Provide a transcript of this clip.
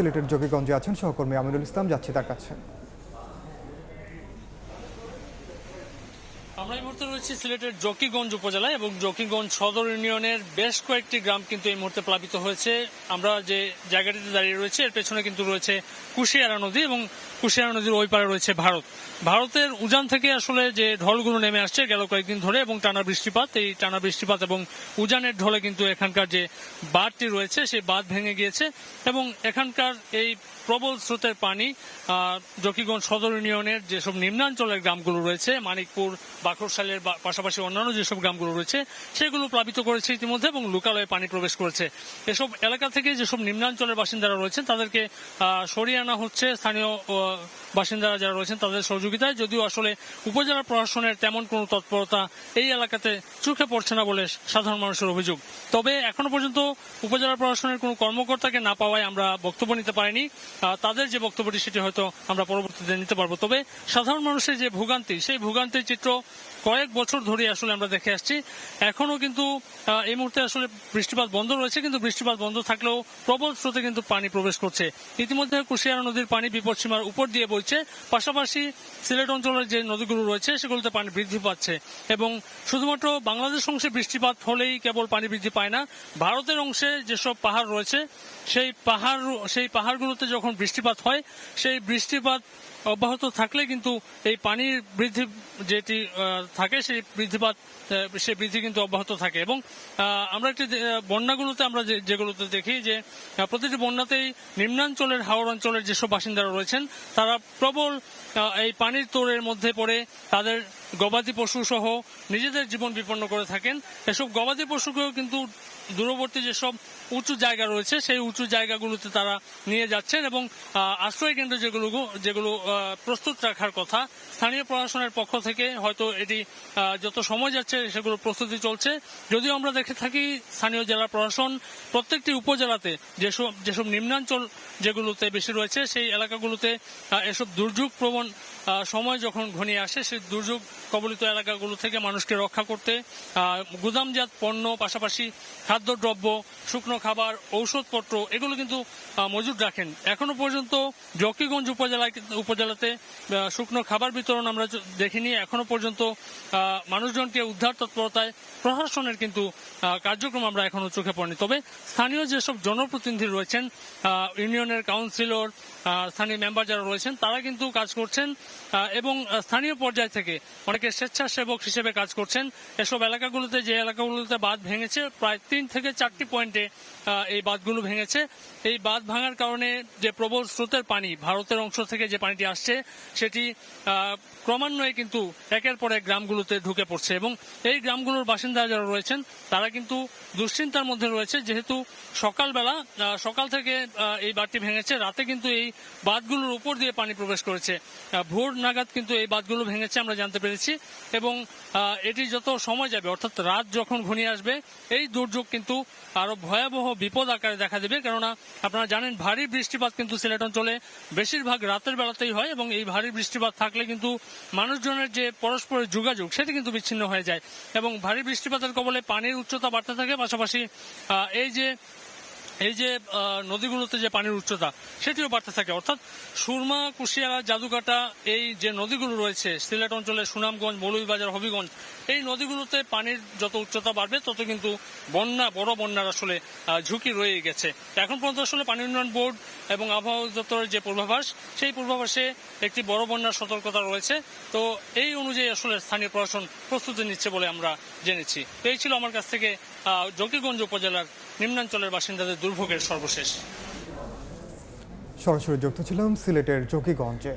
সিলেটের যোগীগঞ্জে আছেন সহকর্মী আমিনুল ইসলাম যাচ্ছি তার কাছে। আমরা এই মুহূর্তে রয়েছি সিলেটের জকিগঞ্জ উপজেলায় এবং জকিগঞ্জ সদর ইউনিয়নের বেশ কয়েকটি গ্রাম কিন্তু এই মুহূর্তে প্লাবিত হয়েছে। আমরা যে জায়গাটিতে দাঁড়িয়ে রয়েছে, এর পেছনে কিন্তু রয়েছে কুশিয়ারা নদী এবং কুশিয়ারা নদীর ওই পারে রয়েছে ভারত। ভারতের উজান থেকে আসলে যে ঢলগুলো নেমে আসছে গেল কয়েকদিন ধরে এবং টানা বৃষ্টিপাত, এই টানা বৃষ্টিপাত এবং উজানের ঢলে কিন্তু এখানকার যে বাঁধটি রয়েছে, সেই বাঁধ ভেঙে গিয়েছে এবং এখানকার এই প্রবল স্রোতের পানি জকিগঞ্জ সদর ইউনিয়নের যেসব নিম্নাঞ্চলের গ্রামগুলো রয়েছে, মানিকপুর বাকরশালের পাশাপাশি অন্যান্য যেসব গ্রামগুলো রয়েছে, সেগুলো প্লাবিত করেছে ইতিমধ্যে এবং লোকালয়ে পানি প্রবেশ করেছে। এসব এলাকা থেকে যেসব নিম্নাঞ্চলের বাসিন্দারা রয়েছেন, তাদেরকে সরিয়ে আনা হচ্ছে। স্থানীয় বাসিন্দারা যারা রয়েছেন তাদের সহযোগিতায়, যদিও আসলে উপজেলা প্রশাসনের তেমন কোনো তৎপরতা এই এলাকাতে চোখে পড়ছে না বলে সাধারণ মানুষের অভিযোগ। তবে এখনও পর্যন্ত উপজেলা প্রশাসনের কোনো কর্মকর্তাকে না পাওয়ায় আমরা বক্তব্য নিতে পারিনি। তাদের যে বক্তব্যটি সেটি হয়তো আমরা পরবর্তীতে নিতে পারব। তবে সাধারণ মানুষের যে ভোগান্তি, সেই ভোগান্তির চিত্র কয়েক বছর ধরে আসলে আমরা দেখে আসছি। এখনও কিন্তু এই মুহূর্তে আসলে বৃষ্টিপাত বন্ধ রয়েছে, কিন্তু বৃষ্টিপাত বন্ধ থাকলেও প্রবল স্রোতে কিন্তু পানি প্রবেশ করছে। ইতিমধ্যে কুশিয়ারা নদীর পানি বিপদসীমার উপর দিয়ে বইছে পাশাপাশি সিলেট অঞ্চলের যে নদীগুলো রয়েছে, সেগুলোতে পানি বৃদ্ধি পাচ্ছে। এবং শুধুমাত্র বাংলাদেশ অংশে বৃষ্টিপাত হলেই কেবল পানি বৃদ্ধি পায় না, ভারতের অংশে যেসব পাহাড় রয়েছে, সেই পাহাড়, সেই পাহাড়গুলোতে যখন বৃষ্টিপাত হয়, সেই বৃষ্টিপাত অব্যাহত থাকলে কিন্তু এই পানির বৃদ্ধি যেটি থাকে সেই বৃদ্ধিপাত সেই বৃদ্ধি কিন্তু অব্যাহত থাকে। এবং আমরা একটি বন্যাগুলোতে আমরা যেগুলোতে দেখি যে প্রতিটি বন্যাতেই নিম্নাঞ্চলের হাওড় অঞ্চলের যেসব বাসিন্দারা রয়েছেন, তারা প্রবল এই পানির তোড়ের মধ্যে পড়ে তাদের গবাদি পশু সহ নিজেদের জীবন বিপন্ন করে থাকেন। এসব গবাদি পশুকেও কিন্তু দূরবর্তী যেসব উঁচু জায়গা রয়েছে, সেই উঁচু জায়গাগুলোতে তারা নিয়ে যাচ্ছেন এবং আশ্রয় কেন্দ্র যেগুলো যেগুলো প্রস্তুত রাখার কথা, স্থানীয় প্রশাসনের পক্ষ থেকে হয়তো এটি যত সময় যাচ্ছে সেগুলো প্রস্তুতি চলছে। যদিও আমরা দেখে থাকি স্থানীয় জেলা প্রশাসন প্রত্যেকটি উপজেলাতে যেসব যেসব নিম্নাঞ্চল যেগুলোতে বেশি রয়েছে, সেই এলাকাগুলোতে এসব দুর্যোগ প্রবণ সময় যখন ঘনিয়ে আসে সেই দুর্যোগ কবলিত এলাকাগুলো থেকে মানুষকে রক্ষা করতে গুদামজাত পণ্য, পাশাপাশি খাদ্যদ্রব্য, শুকনো খাবার, ঔষধপত্র, এগুলো কিন্তু মজুদ রাখেন। এখনও পর্যন্ত জকিগঞ্জ উপজেলায় উপজেলাতে শুকনো খাবার বিতরণ আমরা দেখিনি। এখনও পর্যন্ত মানুষজনকে উদ্ধার তৎপরতায় প্রশাসনের কিন্তু কার্যক্রম আমরা এখনও চোখে পড়েনি। তবে স্থানীয় যেসব জনপ্রতিনিধি রয়েছেন ইউনিয়নের কাউন্সিলর স্থানীয় মেম্বার যারা রয়েছেন, তারা কিন্তু কাজ করছেন এবং স্থানীয় পর্যায় থেকে অনেকে স্বেচ্ছাসেবক হিসেবে কাজ করছেন। এসব এলাকাগুলোতে যে এলাকাগুলোতে বাঁধ ভেঙেছে প্রায় তিন থেকে চারটি পয়েন্টে এই বাঁধগুলো ভেঙেছে। এই বাঁধ ভাঙার কারণে যে প্রবল স্রোতের পানি ভারতের অংশ থেকে যে পানিটি আসছে সেটি ক্রমান্বয়ে কিন্তু একের পর এক গ্রামগুলোতে ঢুকে পড়ছে এবং এই গ্রামগুলোর বাসিন্দা যারা রয়েছেন তারা কিন্তু দুশ্চিন্তার মধ্যে রয়েছে। যেহেতু সকালবেলা সকাল থেকে এই বাঁধটি ভেঙেছে রাতে কিন্তু এই বাঁধগুলোর উপর দিয়ে পানি প্রবেশ করেছে। আহ, ভোর নাগাদ কিন্তু এই বাঁধগুলো ভেঙেছে, আমরা জানতে পেরেছি। এবং এটি যত সময় যাবে, অর্থাৎ রাত যখন ঘনিয়ে আসবে, এই দুর্যোগ কিন্তু আরও ভয়াবহ বিপদ আকারে দেখা দেবে। কেননা, আপনারা জানেন, ভারী বৃষ্টিপাত কিন্তু সিলেট অঞ্চলে বেশিরভাগ রাতের বেলাতেই হয় এবং এই ভারী বৃষ্টিপাত থাকলে কিন্তু মানুষজনের যে পরস্পরের যোগাযোগ, সেটি কিন্তু বিচ্ছিন্ন হয়ে যায়। এবং ভারী বৃষ্টিপাতের কবলে পানির উচ্চতা বাড়তে থাকে। পাশাপাশি এই যে এই যে নদীগুলোতে যে পানির উচ্চতা, সেটিও বাড়তে থাকে। অর্থাৎ সুরমা, কুশিয়ারা জাদুকাটা এই যে নদীগুলো রয়েছে, সিলেট অঞ্চলে সুনামগঞ্জ, মৌলভীবাজার, হবিগঞ্জ, এই নদীগুলোতে পানির যত উচ্চতা বাড়বে, তত কিন্তু বন্যা, বড় বন্যার আসলে ঝুঁকি রয়ে গেছে। এখন পর্যন্ত আসলে পানি উন্নয়ন বোর্ড এবং আবহাওয়া দপ্তরের যে পূর্বাভাস, সেই পূর্বাভাসে একটি বড় বন্যার সতর্কতা রয়েছে। তো এই অনুযায়ী আসলে স্থানীয় প্রশাসন প্রস্তুতি নিচ্ছে বলে আমরা জেনেছি। তো এই ছিল আমার কাছ থেকে জকিগঞ্জ উপজেলার নিম্নাঞ্চলের বাসিন্দাদের দুর্ভোগের সর্বশেষ। সরাসরি যুক্ত ছিলাম সিলেটের যোগীগঞ্জে